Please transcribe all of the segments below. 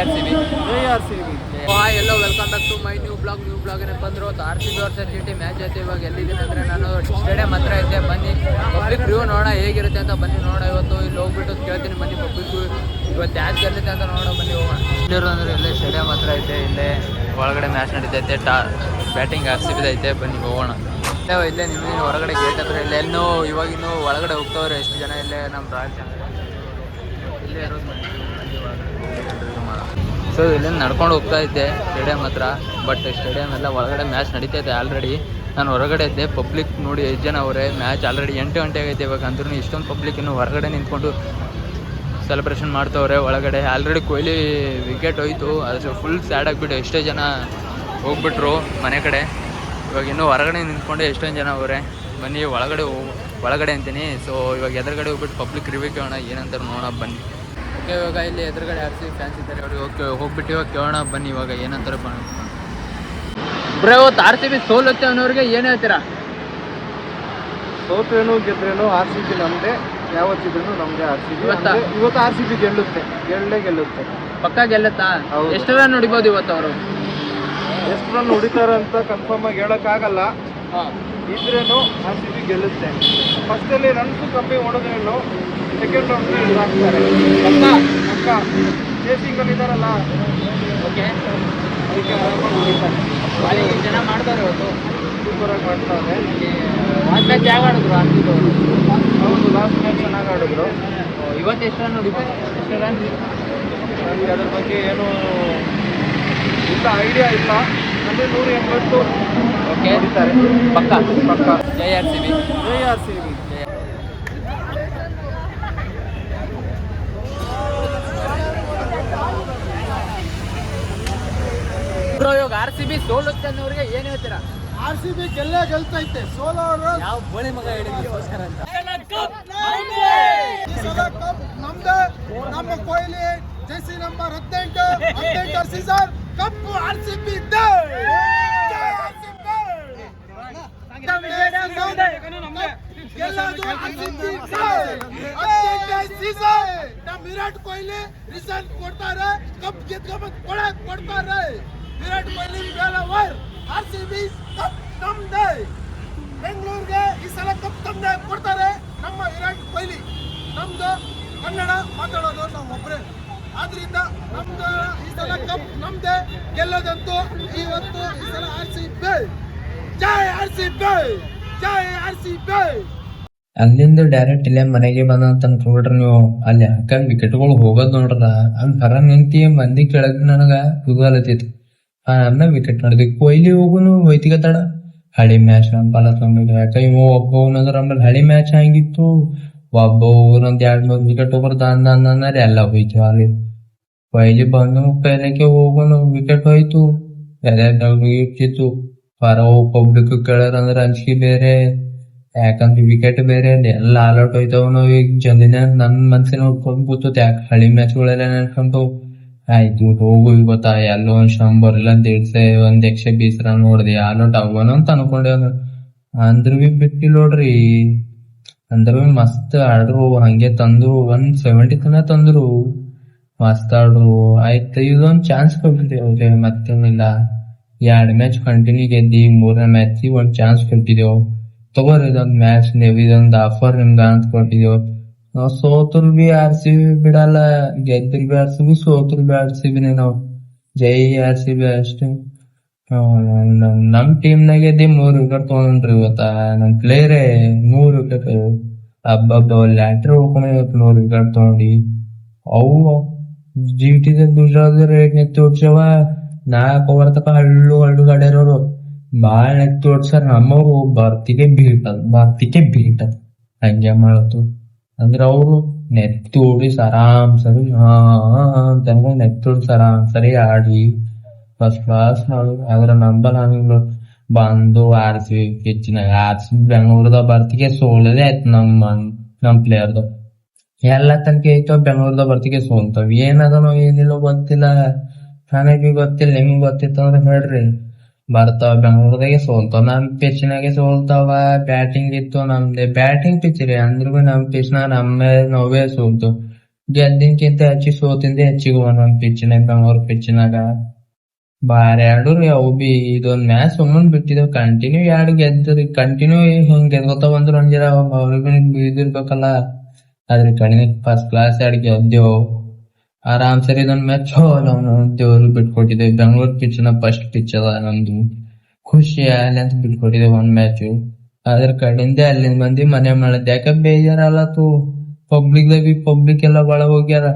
R C B Jai R C B hi hello welcome back to my new blog new blog ಏನಪ್ಪ ಅಂದ್ರೆ ಇವತ್ತು R C B versus T match ಐತೆ ಇವಾಗ. ಎಲ್ಲಿದ್ದೀನಿ ಅಂದರೆ ನಾನು stadium ಹತ್ರ ಇದ್ದೆ. ಬನ್ನಿ. ಪಬ್ಲಿಕ್ ವ್ಯೂ ನೋಡೋಣ, ಹೇಗಿರುತ್ತೆ ಅಂತ ಬನ್ನಿ ನೋಡೋಣ ಇವತ್ತು. ಇಲ್ಲಿ ಹೋಗ್ಬಿಟ್ಟು ಕೇಳ್ತೀನಿ, ಬನ್ನಿ ಪಬ್ಲಿಕ್ ಇವತ್ತು ಯಾಕೆ ಗೆಲ್ಲುತ್ತೆ ಅಂತ ನೋಡೋ ಬನ್ನಿ ಹೋಗೋಣ. ಇಲ್ಲಿರೋ ಅಂದರೆ ಇಲ್ಲೇ ಸ್ಟೇಡಿಯಂ ಹತ್ರ ಐತೆ, ಇಲ್ಲೇ ಒಳಗಡೆ ಮ್ಯಾಚ್ ನಡೀತೈತೆ. ಟಾ ಬ್ಯಾಟಿಂಗ್ ಆರ್ ಸಿ ಐತೆ, ಬನ್ನಿ ಹೋಗೋಣ. ಇಲ್ಲೇ ನಿಮಗೆ ಹೊರಗಡೆ ಗೇಟ್ ಹತ್ರ ಇಲ್ಲೇ. ಇನ್ನೂ, ಇವಾಗ ಇನ್ನೂ ಒಳಗಡೆ ಹೋಗ್ತವ್ರೆ, ಎಷ್ಟು ಜನ ಇಲ್ಲೇ ನಮ್ಮ ರಾಯಲ್ ಚಾನಲ್ ಇಲ್ಲೇ ಇರೋದು ಬನ್ನಿ ಬನ್ನಿ ಒಳಗಡೆ ಮಾಡೋಣ ಸೊ ಇಲ್ಲಿಂದ ನಡ್ಕೊಂಡು ಹೋಗ್ತಾ ಇದ್ದೆ ಸ್ಟೇಡಿಯಂ ಹತ್ರ ಬಟ್ ಸ್ಟೇಡಿಯಂ ಎಲ್ಲ ಒಳಗಡೆ ಮ್ಯಾಚ್ ನಡೀತೈತೆ ಆಲ್ರೆಡಿ ನಾನು ಹೊರಗಡೆ ಇದ್ದೆ ಪಬ್ಲಿಕ್ ನೋಡಿ ಎಷ್ಟು ಜನ ಅವರೇ ಮ್ಯಾಚ್ ಆಲ್ರೆಡಿ ಎಂಟು ಗಂಟೆ ಆಗೈತೆ ಇವಾಗ ಅಂದ್ರೂ ಇಷ್ಟೊಂದು ಪಬ್ಲಿಕ್ ಇನ್ನು ಹೊರಗಡೆ ನಿಂತ್ಕೊಂಡು ಸೆಲೆಬ್ರೇಷನ್ ಮಾಡ್ತವ್ರೆ ಒಳಗಡೆ. ಆಲ್ರೆಡಿ ಕೊಹ್ಲಿ ವಿಕೆಟ್ ಹೋಯ್ತು, ಅದು ಫುಲ್ ಸ್ಯಾಡ್ ಆಗಿಬಿಟ್ಟು ಎಷ್ಟೇ ಜನ ಹೋಗ್ಬಿಟ್ರು ಮನೆ ಕಡೆ. ಇವಾಗ ಇನ್ನೂ ಹೊರಗಡೆ ನಿಂತ್ಕೊಂಡು ಎಷ್ಟೊಂದು ಜನ ಅವರೇ. ಬನ್ನಿ, ಒಳಗಡೆ ಒಳಗಡೆ ಅಂತೀನಿ. ಸೊ ಇವಾಗ ಎದುರುಗಡೆ ಹೋಗ್ಬಿಟ್ಟು ಪಬ್ಲಿಕ್ ರಿವ್ಯೂ ಕೇಳೋಣ ಏನಂತಾರೆ ನೋಡೋಣ, ಬನ್ನಿ. ಓಕೆ ಇವಾಗ ಇಲ್ಲಿ ಎದುರುಗಡೆ ಆರ್ ಸಿ ಫ್ಯಾನ್ಸ್ ಇದ್ದಾರೆ. ಅವ್ರಿಗೆ ಓಕೆ ಹೋಗ್ಬಿಟ್ಟು ಇವಾಗ ಕೇಳೋಣ ಬನ್ನಿ ಇವಾಗ ಏನಂತಾರೆ ಬಣ್ಣ ಬ್ರೋ ಇವತ್ತು ಆರ್ ಸಿ ಬಿ ಸೋಲುತ್ತೆ ಅನ್ನೋರಿಗೆ ಏನು ಹೇಳ್ತೀರಾ? ಸೋತ್ರೇನು ಗೆದ್ರೇನು ಆರ್ ಸಿ ಬಿ ನಮ್ದೇ ಯಾವತ್ತಿದ್ರು ನಮ್ದೇ ಆರ್ ಸಿ ಬಿ. ಇವತ್ತಾ? ಇವತ್ತು ಆರ್ ಸಿ ಬಿ ಗೆಲ್ಲುತ್ತೆ ಗೆಲ್ಲೇ ಗೆಲ್ಲುತ್ತೆ. ಪಕ್ಕ ಗೆಲ್ಲುತ್ತಾ. ಎಷ್ಟು ರನ್ ಹೊಡಿಬೋದು ಇವತ್ತು ಅವರು? ಎಷ್ಟು ರನ್ ಹೊಡಿತಾರೆ ಅಂತ ಕನ್ಫರ್ಮ್ ಆಗಿ ಹೇಳೋಕ್ಕಾಗಲ್ಲ. ಹಾಂ ಇದ್ರೇನು ಆರ್ ಸಿ ಬಿ ಗೆಲ್ಲುತ್ತೆ ಫಸ್ಟಲ್ಲಿ ರನ್ಸು ಕಮ್ಮಿ ಹೊಡೆದ್ರೂ ಸೆಕೆಂಡ್ ರೌಂಡ್ ಇದಾಗ್ತಾರೆ ಅಕ್ಕ ಅಕ್ಕ ಚೇಸಿಂಗಲ್ಲಿ ಇದ್ದಾರಲ್ಲ. ಓಕೆ. ಅದಕ್ಕೆ ಹೊಡಿತಾರೆ. ಭಾಳ ಜನ ಮಾಡ್ತಾರೆ ಇವತ್ತು ಸೂಪರಾಗಿ ಮಾಡ್ತಾರೆ. ಲಾಸ್ಟ್ ಮ್ಯಾಚ್ ಯಾವಾಗ ಆಡಿದ್ರು ಆರ್ ಸಿ ಬಿ ಅವರು? ಹೌದು ಲಾಸ್ಟ್ ಮ್ಯಾಚ್ ಚೆನ್ನಾಗಿ ಆಡಿದ್ರು. ಇವತ್ತು ಎಷ್ಟು ರನ್ ನೋಡಿಬೋದು ಎಷ್ಟು ರನ್ ನನಗೆ ಅದ್ರ ಬಗ್ಗೆ ಏನು ಇಲ್ಲ ಐಡಿಯಾ ಇಲ್ಲ. ಅಂದರೆ ನೂರ ಎಂಬತ್ತು. ಓಕೆ? ಪಕ್ಕ ಪಕ್ಕ. ಜೈ ಆರ್ ಸಿ ಬಿ. ಜೈ ಆರ್ ಸಿ ಬಿ. ಇವಾಗ ಆರ್ ಸಿ ಬಿ ಸೋಲುತ್ತೆ ಅನ್ನೋರಿಗೆ ಏನು ಹೇಳ್ತೀರಾ? ಆರ್ ಸಿ ಬಿ ಗೆಲ್ಲೇ ಗೆಲ್ತೈತೆ. ಸೋಲೋರು ಯಾವ ಬೋಳಿ ಮಗ ಹೇಳಿದ್ರು ಅಂತ. ನಮ್ದು. ಸಲ ನಮ್ಮ ಕೊಹ್ಲಿ ಜೆಸಿ ನಂಬರ್ ಹದಿನೆಂಟು. ಹದಿನೆಂಟು season cup R C B ಇದ್ದೆ ವಿರಾಟ್ ಕೊಹ್ಲಿ ರಿಸಲ್ಟ್ ಕೊಡ್ತಾರೆ. ಕಪ್ ಗೆದ್ಕೊಂಬಂದು ಕೊಡಕ್ ಕೊಡ್ತಾರೆ. Virat Kohli over R C B cup ನಮ್ದೇ. ಬೆಂಗಳೂರಿಗೆ ಈ ಸಲ ಕಪ್ ತಂದೆ ಕೊಡ್ತಾರೆ. ನಮ್ಮ ವಿರಾಟ್ ಕೊಹ್ಲಿ. ನಮ್ದು ಕನ್ನಡ ಮಾತಾಡೋದು ನಾವು ಒಬ್ಬರೇ ಆದ್ರಿಂದ ನಮ್ದು ಈ ಸಲ ಕಪ್ ನಮ್ದೇ. ಗೆಲ್ಲೋದಂತೂ ಇವತ್ತು ಈ ಸಲ ಆರ್ ಸಿ ಬಿ ಅಲ್ಲಿಂದ ಡೈರೆಕ್ಟ್ ಇಲ್ಲೇ ಮನೆಗೆ ಬಂದಂತ ಅಂತ ನೀವು ಅಲ್ಲಿ ಹಾಕಂಗ್ ವಿಕೆಟ್ಗಳು ಹೋಗೋದ್ ನೋಡ್ರ, ಹಂಗ ಹೊರ ನಿಂತಿ ಮಂದಿ ಕೆಳಗ್ ನನಗ ಇವಾಲತ್ತಿತ್ತು ಆ ಆಮೇಲೆ ವಿಕೆಟ್ ನೋಡಿದ್ವಿ. ಕೊಹ್ಲಿ ಹೋಗುನು ಹೋಯ್ತಿಗತ್ತಾಡ ಹಳಿ ಮ್ಯಾಚ್ ಬಾಲ ತೊಗೊಂಡಿಲ್ಲ ಯಾಕ ಇವ ಒಬ್ಬ ಹೋಗ್ನಂದ್ರ ಆಮೇಲೆ ಹಳಿ ಮ್ಯಾಚ್ ಹಂಗಿತ್ತು. ಒಬ್ಬ ಒಂದ್ ಎರಡ್ ಮೂರ್ ವಿಕೆಟ್ ಹೋಗ್ಬಾರ್ದ ಅಂದ ಅಂದ್ರೆ ಎಲ್ಲ ಹೋಯ್ತು ಅಲ್ಲಿ. ಕೊಹ್ಲಿ ಬಂದು ಪೈಲಕ್ಕೆ ಹೋಗುನು? ವಿಕೆಟ್ ಹೋಯ್ತು. ಬೇರೆ ಇರ್ತಿತ್ತು ಹೊರ ಪಬ್ಲಿಕ್ ಕೇಳಾರಂದ್ರ ಅಂಜಿಕೆ ಬೇರೆ. ಯಾಕಂದ್ರೆ ವಿಕೆಟ್ ಬೇರೆ, ಎಲ್ಲ ಆಲ್ಔಟ್ ಔಟ್ ಈಗ. ಜಲ್ದಿನ ನನ್ ಮನ್ಸಿನ ನೋಡ್ಕೊಂಡ್ ಕೂತತ್ ಯಾಕೆ ಹಳಿ ಮ್ಯಾಚ್ಗಳೆಲ್ಲ ನೆನ್ಕೊಂಡು ಆಯ್ತು ಹೋಗು ಗೊತ್ತಾ ಎಲ್ಲೋ ಒಂದ್ ಶಂಬರ್ ಇಲ್ಲ ದೇಡ್ಸೆ ಒಂದ್ ಎಕ್ಷ ಬೀಸ್ ರನ್ ನೋಡ್ದೆ. ಆಲ್ಔಟ್ ಆಗೋನು ಅಂತ ಅನ್ಕೊಂಡೆ ಅಂದ್ರ ಬಿ ಬಿಟ್ಟಿಲ್ಲ ನೋಡ್ರಿ. ಅಂದ್ರ ಬಿ ಮಸ್ತ್ ಆಡ್ರು. ಹಂಗೆ ತಂದ್ರು. ಒನ್ ಸೆವೆಂಟಿ ತನ ತಂದ್ರು. ಮಸ್ತ್ ಆಡ್ರು. ಆಯ್ತು, ಇದೊಂದ್ ಚಾನ್ಸ್ ಕೊಟ್ಟಿದ್ದೇವೆ ಮತ್ತೇನಿಲ್ಲ. ಎರಡ್ ಮ್ಯಾಚ್ ಕಂಟಿನ್ಯೂ ಗೆದ್ದಿ ಮೂರನೇ ಮ್ಯಾಚ್ ಒಂದ್ ಚಾನ್ಸ್ ಕೊಟ್ಟಿದ್ದೇವು ತಗೋರಿ ಇದೊಂದ್ ಮ್ಯಾಚ್ ನೀವು ಇದೊಂದ್ ಆಫರ್ ನಿಮ್ಗ ಅಂತ ಕೊಟ್ಟಿದ್ದೇವು ನಾವ್ ಸೋತರು ಬಿ ಆರ್ ಸಿ ಬಿ ಬಿಡಲ್ಲ ಗೆದ್ದರು ಬಿ ಆರ್ ಸಿ ಬಿ ಸೋತರು ಬಿ ಆರ್ ಸಿ ಬಿನೇ ನಾವು ಜೈ ಆರ್ ಸಿ ಬಿ ಅಷ್ಟೇ ನಮ್- ನಮ್ ಟೀಮ್ ನಾಗ ಗೆದ್ದಿ ಮೂರ್ ವಿಕೆಟ್ ತಗೊಂಡ್ರಿ ಇವತ್ತ ನಮ್ ಪ್ಲೇಯರೇ ಮೂರ್ ವಿಕೆಟ್ ಹಬ್ಬ ಲ್ಯಾಟ್ರ್ ಹೋಗ್ಕೊಂಡು ಇವತ್ತು ಮೂರ್ ವಿಕೆಟ್ ತಗೊಂಡಿ ಅವು ಜಿ ಟಿ ಗುಜರಾತ್ ರೇಟ್ ನೆತ್ತಿ ಓಡ್ಸವ ನಾಲ್ಕು ಓವರ್ ತಕ ಹಳ್ಳು ಹಳ್ಳು ಗಾಡ್ಯಾರವ್ರು ಬಾಳ ನೆತ್ತಿ ಓಡ್ಸಾರ ನಮ್ಮವ್ರು ಬರ್ತಿಗೆ ಬೀಳ್ತದ ಬರ್ತಿಗೆ ಬೀಳ್ತದ, ಹಂಗೆ ಮಾಡತ್ತು ಅಂದ್ರ ಅವ್ರು ನೆತ್ತಿ ಸರಾಮ್ ಸರಿ ಹಾ ಅಂತ ಸರಾಮ್ ನೆತ್ತಿ ಆರಾಮ್ ಸರಿ ಆಡಿ ಫಸ್ಟ್ ಕ್ಲಾಸ್ ಮಾಡು ನಂಬರ್ ಹಂಗ ಬಂದು ಆರ್ಸಿ, ಹೆಚ್ಚಿನ ಆರ್ಸಿ ಬೆಂಗಳೂರದ ಬರ್ತಿಗೆ ಸೋಲದೆ ಆಯ್ತು ನಮ್ಮ ನಮ್ ಪ್ಲೇಯರ್ದು ಎಲ್ಲ ತನಕ ಐತ ಬೆಂಗಳೂರದ ಬರ್ತಿಗೆ ಸೋಲ್ತಾವ. ಏನದನೋ ಏನಿಲ್ಲ ಗೊತ್ತಿಲ್ಲ. ನನಗೆ ಗೊತ್ತಿಲ್ಲ, ನಿಮ್ಗೆ ಗೊತ್ತಿತ್ತು ಅಂದ್ರೆ ಹೇಳ್ರಿ. ಬರ್ತಾವ ಬೆಂಗಳೂರದಾಗೆ ಸೋಲ್ತಾವ. ನಮ್ ಪಿಚ್ನಾಗೆ ಸೋಲ್ತಾವ ಬ್ಯಾಟಿಂಗ್ ಇತ್ತು ನಮ್ದೆ. ಬ್ಯಾಟಿಂಗ್ ಪಿಚ್ ರೀ ಅಂದ್ರೂ ನಮ್ ಪಿಚ್ನಾಗ ನಮ್ಮ, ನೋವೇ ಸೋಲ್ತು ಗೆದ್ದಿನ್ಕಿಂತ ಹೆಚ್ಚಿ ಸೋತಿಂದ ಹೆಚ್ಚಿಗೆ ನಮ್ ಪಿಚ್ನಾಗ ಬೆಂಗಳೂರು ಪಿಚ್ನಾಗ ಎರಡು ರೀ ಅವು ಬಿ ಇದೊಂದ್ ಮ್ಯಾಚ್ ಸುಮ್ಮನ್ ಬಿಟ್ಟಿದ್ದೆವು ಕಂಟಿನ್ಯೂ ಎರಡು ಗೆದ್ದ್ರಿ ಕಂಟಿನ್ಯೂ ಹಿಂಗ್ ಗೆದ್ಕೋತಾವ ಅಂದ್ರೆ ಒಂದ್ ಅವ್ರಿಗೂ ಇದಿರ್ಬೇಕಲ್ಲ. ಆದ್ರೆ ಕಡಿಮೆ ಫಸ್ಟ್ ಕ್ಲಾಸ್ ಎರಡು ಗೆದ್ದೇವು. ಆರಾಮ್ ಸರಿ ಇದೊಂದ್ ಮ್ಯಾಚ್ ನಾವು ದೇವ್ರಿಗೆ ಬಿಟ್ಕೊಟ್ಟಿದ್ದೇವೆ ಬೆಂಗಳೂರು ಪಿಚ್ನ ಫಸ್ಟ್ ಪಿಚ್ ಅದ ನಂದು. ಖುಷಿ ಅಲ್ಲಿ ಅಂತ ಬಿಟ್ಕೊಟ್ಟಿದೆ ಒಂದ್ ಮ್ಯಾಚ್ ಅದ್ರ ಕಡೆಯಿಂದ ಅಲ್ಲಿಂದ ಬಂದಿ ಮನೆ ಮಾಡಿದ್. ಯಾಕ ತೂ? ಪಬ್ಲಿಕ್ ಬಿ ಪಬ್ಲಿಕ್ ಎಲ್ಲ ಒಳ ಹೋಗ್ಯಾರ.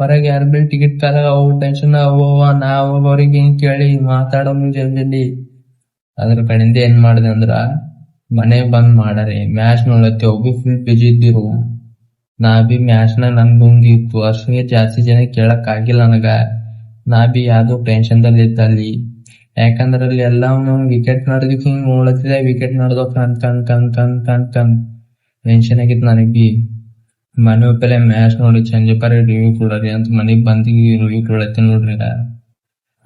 ಹೊರಗೆ ಯಾರ ಬಿ ಟಿಕೆಟ್ ಕಾಲ ಅವು ಟೆನ್ಷನ್ ಅವು ನಾವು ಅವ್ರಿಗೆ ಹಿಂಗ್ ಕೇಳಿ ಮಾತಾಡೋ ಜಲ್ದಿ. ಅದ್ರ ಕಡೆಯಿಂದ ಏನ್ ಮಾಡಿದೆ ಅಂದ್ರ ಮನೆ ಬಂದ್ ಮಾಡಾರಿ. ಮ್ಯಾಚ್ ನೋಡತ್ತೆ. ಒಬ್ಬ ಫುಲ್ ಬಿಜಿ ಇದ್ದಿರು. ನಾ ಬಿ ಮ್ಯಾಚ್ನ ನಂದೊಂದು ಇತ್ತು ಅಷ್ಟೇ ಜಾಸ್ತಿ ಜನ ಕೇಳಕ್ ಆಗಿಲ್ಲ ನನಗ. ನಾ ಬಿ ಯಾವ್ದೋ ಟೆನ್ಷನ್ ದಲ್ಲಿ ಇದ್ದ ಅಲ್ಲಿ ಯಾಕಂದ್ರ ಅಲ್ಲಿ ಎಲ್ಲ ವಿಕೆಟ್ ನಡೆದಿಕ್ ಹಿಂಗ್ ನೋಡತ್ತಿದೆ ವಿಕೆಟ್ ನಡೆದೋ ಕನ್ ಕನ್ ಕನ್ ಕನ್ ಕನ್ ಕನ್ ಟೆನ್ಷನ್ ಆಗಿತ್ತು ನನಗ್. ಬಿ ಮನೆ ಒಪ್ಪಲೆ ಮ್ಯಾಚ್ ನೋಡಿ ಸಂಜೆ ಪರ ರಿವ್ಯೂ ಕೊಡ್ರಿ ಅಂತ ಮನೆಗ್ ಬಂದಿ ರಿವ್ಯೂ ಕೊಡತ್ತಿ ನೋಡ್ರಿ ನಾ.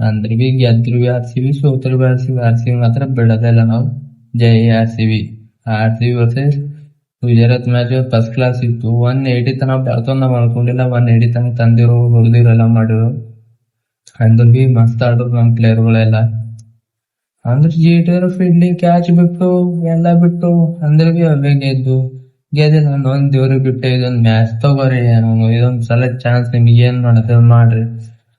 ಅಂದ್ರ ಬಿ ಗೆದ್ರು B R C B, ಸೋತ್ರ B R C B, R C B ಮಾತ್ರ ಬಿಡೋದೇ ಇಲ್ಲ ನಾವು. ಜೈ R C B. R C B versus Gujarat match first class ಇತ್ತು. ಒನ್ ಏಯ್ಟಿ ತನಕ ಬೆಳ್ತೊಂದ್ ನಾವ್ ಅನ್ಕೊಂಡಿಲ್ಲ. ಒನ್ ಏಯ್ಟಿ ತನಕ ತಂದಿರೋ ಹೊಡೆದಿರೋ ಎಲ್ಲ ಮಾಡಿರು. ಅಂದ್ರ ಬಿ ಮಸ್ತ್ ಆಡ್ರು ನಮ್ ಪ್ಲೇಯರ್ ಗಳೆಲ್ಲ. ಅಂದ್ರ ಜೀಟರ್ ಫೀಲ್ಡಿಂಗ್ ಕ್ಯಾಚ್ ಬಿಟ್ಟು, ಎಲ್ಲ ಬಿಟ್ಟು, ಅಂದ್ರ ಬಿ ಅವೇ ಗೆದ್ದು, ಗೆದ್ದೆ ನಾನು ಒಂದ್ ದೇವ್ರಿಗೆ ಬಿಟ್ಟೆ ಇದೊಂದ್ ಮ್ಯಾಚ್ ತಗೋರಿ ನಾನು. ಇದೊಂದ್ ಸಲ ಚಾನ್ಸ್ ನಿಮ್ಗೆ ಏನ್ ಮಾಡತ್ತೆ ಮಾಡ್ರಿ.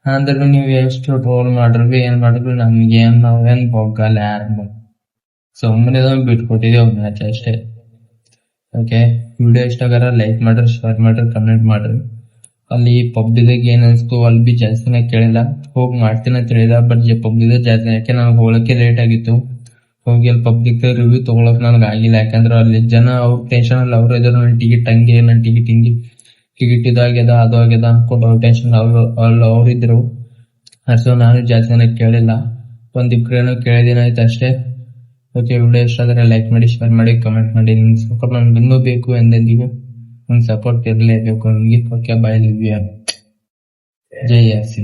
ಅಂದ್ರ ನೀವ್ ಎಷ್ಟು ಟ್ರೋಲ್ ಮಾಡ್ರಿ ಬಿ ಏನ್ ಮಾಡಿದ್ರು ನಮ್ಗೆ ಏನ್ ನಾವೇನ್ ಹೋಗಲ್ಲ ಯಾರು ಸುಮ್ಮನೆ ಇದೊಂದ್ ಬಿಟ್ಕೊಟ್ಟಿದೇವ್ ಮ್ಯಾಚ್ ಅಷ್ಟೇ. ಓಕೆ ವಿಡಿಯೋ ಇಷ್ಟ ಆಗಾರ ಲೈಕ್ ಮಾಡ್ರಿ ಶೇರ್ ಮಾಡ್ರಿ ಕಮೆಂಟ್ ಮಾಡ್ರಿ. ಅಲ್ಲಿ ಪಬ್ಲಿದಾಗ ಏನ್ ಅನ್ಸ್ತು ಅಲ್ಲಿ ಬಿ ಜಾಸ್ತಿನ ಕೇಳಿಲ್ಲ. ಹೋಗಿ ಮಾಡ್ತೀನಿ ಅಂತ ಹೇಳಿದ ಬಟ್ ಪಬ್ಲಿದಾಗ ಜಾಸ್ತಿ ಯಾಕೆ ನನಗೆ ಹೋಗಕ್ಕೆ ಲೇಟ್ ಆಗಿತ್ತು. ಹೋಗಿ ಅಲ್ಲಿ ಪಬ್ಲಿಕ್ ರಿವ್ಯೂ ತಗೊಳಕ್ ನನಗೆ ಆಗಿಲ್ಲ. ಯಾಕಂದ್ರೆ ಅಲ್ಲಿ ಜನ ಅವ್ರ ಟೆನ್ಷನ್ ಅಲ್ಲಿ ಅವ್ರು ಇದ್ರು ನನ್ನ ಟಿಕೆಟ್ ಹಂಗೆ ನನ್ನ ಟಿಕೆಟ್ ಹಿಂಗೆ. ಟಿಕೆಟ್ ಇದಾಗ್ಯದ ಅದು ಆಗ್ಯದ ಅನ್ಕೊಂಡು ಅವ್ರ ಟೆನ್ಷನ್ ಅವ್ರು ಅಲ್ಲಿ ಅವ್ರು ಇದ್ರು. ಸೊ ನಾನು ಜಾಸ್ತಿ ಕೇಳಿಲ್ಲ. ಒಂದಿಬ್ರು ಏನೋ ಕೇಳಿದಿನ ಆಯ್ತು ಅಷ್ಟೇ. ಓಕೆ ವಿಡಿಯೋ ಇಷ್ಟ ಆದರೆ ಲೈಕ್ ಮಾಡಿ ಶೇರ್ ಮಾಡಿ ಕಮೆಂಟ್ ಮಾಡಿ ನಿಮ್ಗೆ ಸಪೋರ್ಟ್ ನನ್ಗೆ ಇನ್ನೂ ಬೇಕು ಎಂದೆಂದಿಗೂ ಒಂದು ಸಪೋರ್ಟ್ ಇರಲೇಬೇಕು ನಿಮಗೆ ಓಕೆ ಬಾಯ್ ಲಿವ್ಯ ಜೈ ಆರ್ ಸಿ